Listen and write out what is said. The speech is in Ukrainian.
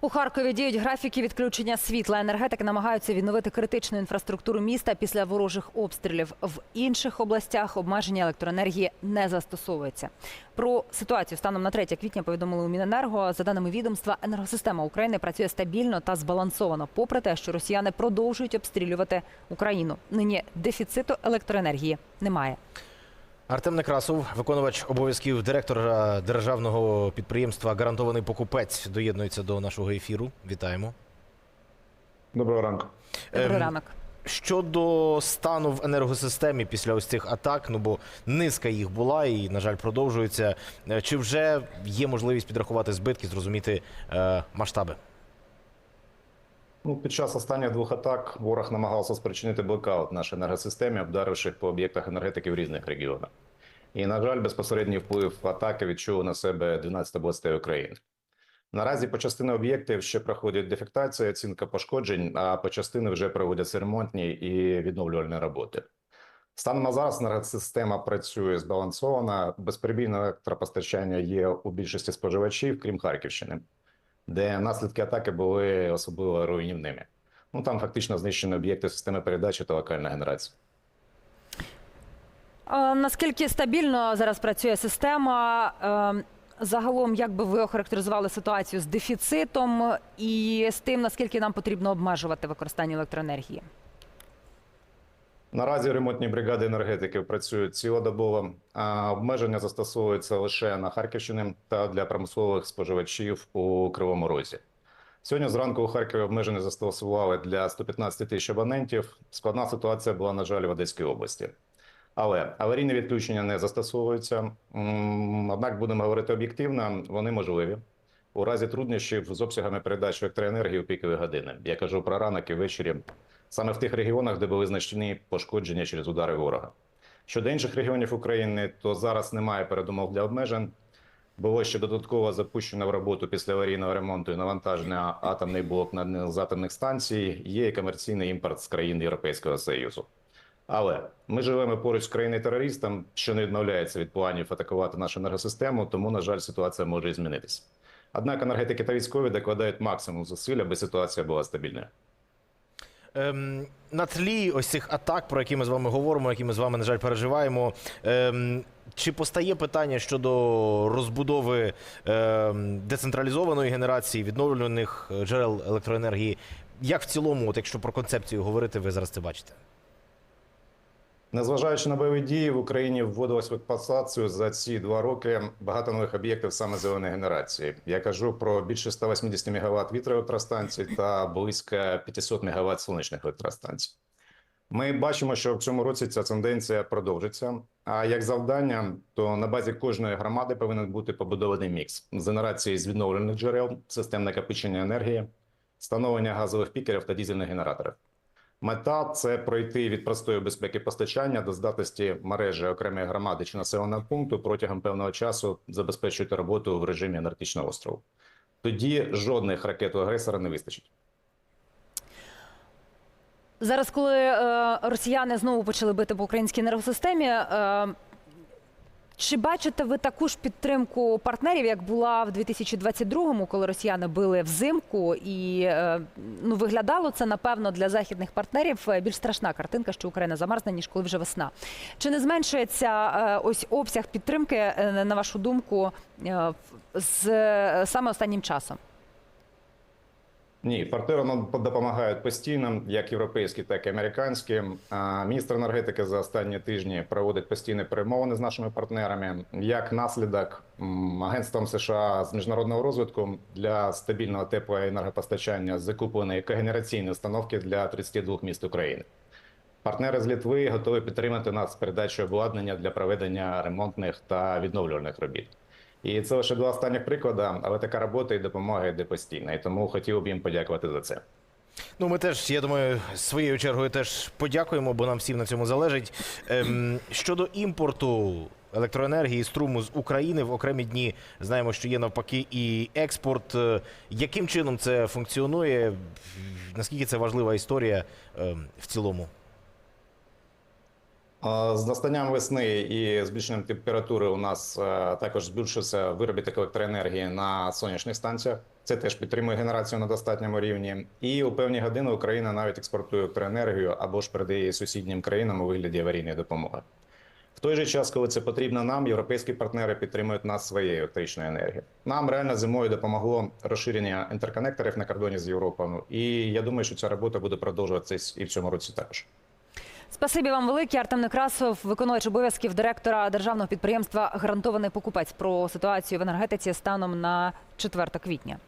У Харкові діють графіки відключення світла. Енергетики намагаються відновити критичну інфраструктуру міста після ворожих обстрілів. В інших областях обмеження електроенергії не застосовується. Про ситуацію станом на 3 квітня повідомили у Міненерго. За даними відомства, енергосистема України працює стабільно та збалансовано, попри те, що росіяни продовжують обстрілювати Україну. Нині дефіциту електроенергії немає. Артем Некрасов, виконувач обов'язків директора державного підприємства Гарантований покупець, доєднується до нашого ефіру. Вітаємо. Доброго ранку. Ем, ранок. Щодо стану в енергосистемі після ось цих атак, ну бо низка їх була і, на жаль, продовжується. Е, Чи вже є можливість підрахувати збитки, зрозуміти е, масштаби? Ну, під час останніх двох атак ворог намагався спричинити блокаут нашій енергосистемі, вдаривши по об'єктах енергетики в різних регіонах. І, на жаль, безпосередній вплив атаки відчули на себе 12 областей України. Наразі по частини об'єктів ще проходять дефектація, оцінка пошкоджень, а по частини вже проводяться ремонтні і відновлювальні роботи. Станом на зараз енергосистема працює збалансована. Безперебійне електропостачання є у більшості споживачів, крім Харківщини, де наслідки атаки були особливо руйнівними. Ну там фактично знищені об'єкти системи передачі та локальної генерації. А Наскільки стабільно зараз працює система? Е, Загалом, як би ви охарактеризували ситуацію з дефіцитом і з тим, наскільки нам потрібно обмежувати використання електроенергії? Наразі ремонтні бригади енергетиків працюють цілодобово, а обмеження застосовуються лише на Харківщині та для промислових споживачів у Кривому Розі. Сьогодні зранку у Харкові обмеження застосували для 115 тисяч абонентів. Складна ситуація була, на жаль, в Одеській області. Але аварійне відключення не застосовуються. Однак будемо говорити об'єктивно, вони можливі. У разі труднощів з обсягами передачі електроенергії у пікові години. Я кажу про ранок і ввечері, саме в тих регіонах, де були значні пошкодження через удари ворога. Щодо інших регіонів України, то зараз немає передумов для обмежень. Було ще додатково запущено в роботу після аварійного ремонту і навантаження атомний блок на з атомних станцій. Є і комерційний імпорт з країн Європейського Союзу. Але ми живемо поруч з країною терористом, що не відмовляється від планів атакувати нашу енергосистему, тому, на жаль, ситуація може і змінитися. Однак енергетики та військові докладають максимум зусиль, аби ситуація була стабільною. Ем, на тлі ось цих атак, про які ми з вами говоримо, які ми з вами, на жаль, переживаємо. Ем, чи постає питання щодо розбудови ем, децентралізованої генерації, відновлюваних е, джерел електроенергії? Як в цілому, от якщо про концепцію говорити, ви зараз це бачите? Незважаючи на бойові дії, в Україні вводилось в експлуатацію за ці два роки багато нових об'єктів саме зеленої генерації. Я кажу про більше 180 МВт вітроелектростанцій та близько 500 МВт сонячних електростанцій. Ми бачимо, що в цьому році ця тенденція продовжиться. А як завдання, то на базі кожної громади повинен бути побудований мікс з генерації з відновлених джерел, систем накопичення енергії, встановлення газових пікерів та дізельних генераторів. Мета це пройти від простої безпеки постачання до здатності мережі окремої громади чи населеного пункту протягом певного часу забезпечувати роботу в режимі енергетичного острову. Тоді жодних ракет агресора не вистачить. Зараз, коли е, росіяни знову почали бити по українській енергосистемі, е, чи бачите ви таку ж підтримку партнерів, як була в 2022-му, коли росіяни били взимку, і е, ну виглядало це напевно для західних партнерів е, більш страшна картинка, що Україна замерзне, ніж коли вже весна. Чи не зменшується е, ось обсяг підтримки, на вашу думку, з саме останнім часом? Ні, партнери нам допомагають постійно, як європейські, так і американські. Міністр енергетики за останні тижні проводить постійні перемовини з нашими партнерами. Як наслідок, агентством США з міжнародного розвитку для стабільного теплого енергопостачання закуплені когенераційні установки для 32 міст України. Партнери з Літви готові підтримати нас з передачою обладнання для проведення ремонтних та відновлювальних робіт. І це лише два останніх приклади, але така робота і допомога йде постійно. І тому хотів би їм подякувати за це. Ну, ми теж, я думаю, своєю чергою теж подякуємо, бо нам всім на цьому залежить. Ем, щодо імпорту електроенергії, струму з України в окремі дні знаємо, що є навпаки і експорт. Е, Яким чином це функціонує? Наскільки це важлива історія ем, в цілому? З настанням весни і збільшенням температури у нас е, також збільшився виробіток електроенергії на сонячних станціях. Це теж підтримує генерацію на достатньому рівні. І у певні години Україна навіть експортує електроенергію або ж передає сусіднім країнам у вигляді аварійної допомоги. В той же час, коли це потрібно нам, європейські партнери підтримують нас своєю електричною енергією. Нам реально зимою допомогло розширення інтерконекторів на кордоні з Європою. І я думаю, що ця робота буде продовжуватися і в цьому році також. Спасибі вам велике. Артем Некрасов, виконувач обов'язків директора державного підприємства Гарантований покупець про ситуацію в енергетиці станом на 4 квітня.